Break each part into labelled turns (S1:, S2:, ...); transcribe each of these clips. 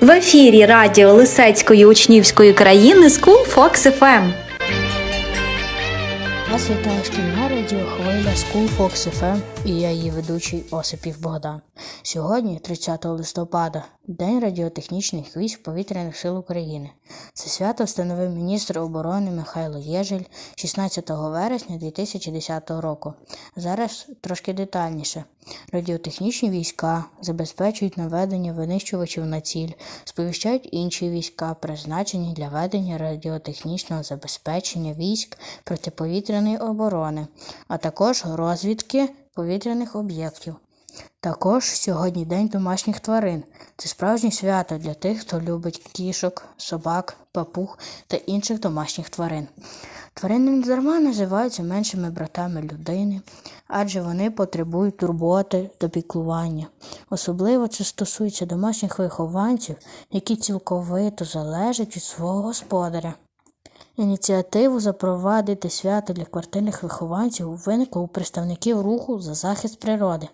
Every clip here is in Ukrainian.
S1: В ефірі радіо Лисецької учнівської країни School Fox FM.
S2: Вас вітає шкільна радіохвиля School Fox FM і я її ведучий Осипів Богдан. Сьогодні, 30 листопада, День радіотехнічних військ Повітряних сил України. Це свято встановив міністр оборони Михайло Єжель 16 вересня 2010 року. Зараз трошки детальніше. Радіотехнічні війська забезпечують наведення винищувачів на ціль, сповіщають інші війська, призначені для ведення радіотехнічного забезпечення військ протиповітряної оборони, а також розвідки повітряних об'єктів. Також сьогодні День домашніх тварин. Це справжнє свято для тих, хто любить кішок, собак, папуг та інших домашніх тварин. Тварини не дарма називаються меншими братами людини, адже вони потребують турботи та піклування. Особливо це стосується домашніх вихованців, які цілковито залежать від свого господаря. Ініціативу запровадити свято для квартирних вихованців виникла у представників руху за захист природи.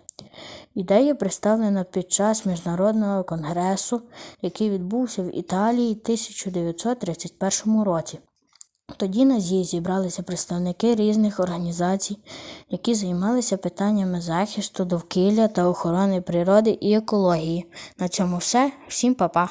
S2: Ідея представлена під час міжнародного конгресу, який відбувся в Італії в 1931 році. Тоді на ЗІ зібралися представники різних організацій, які займалися питаннями захисту довкілля та охорони природи і екології. На цьому все. Всім па-па!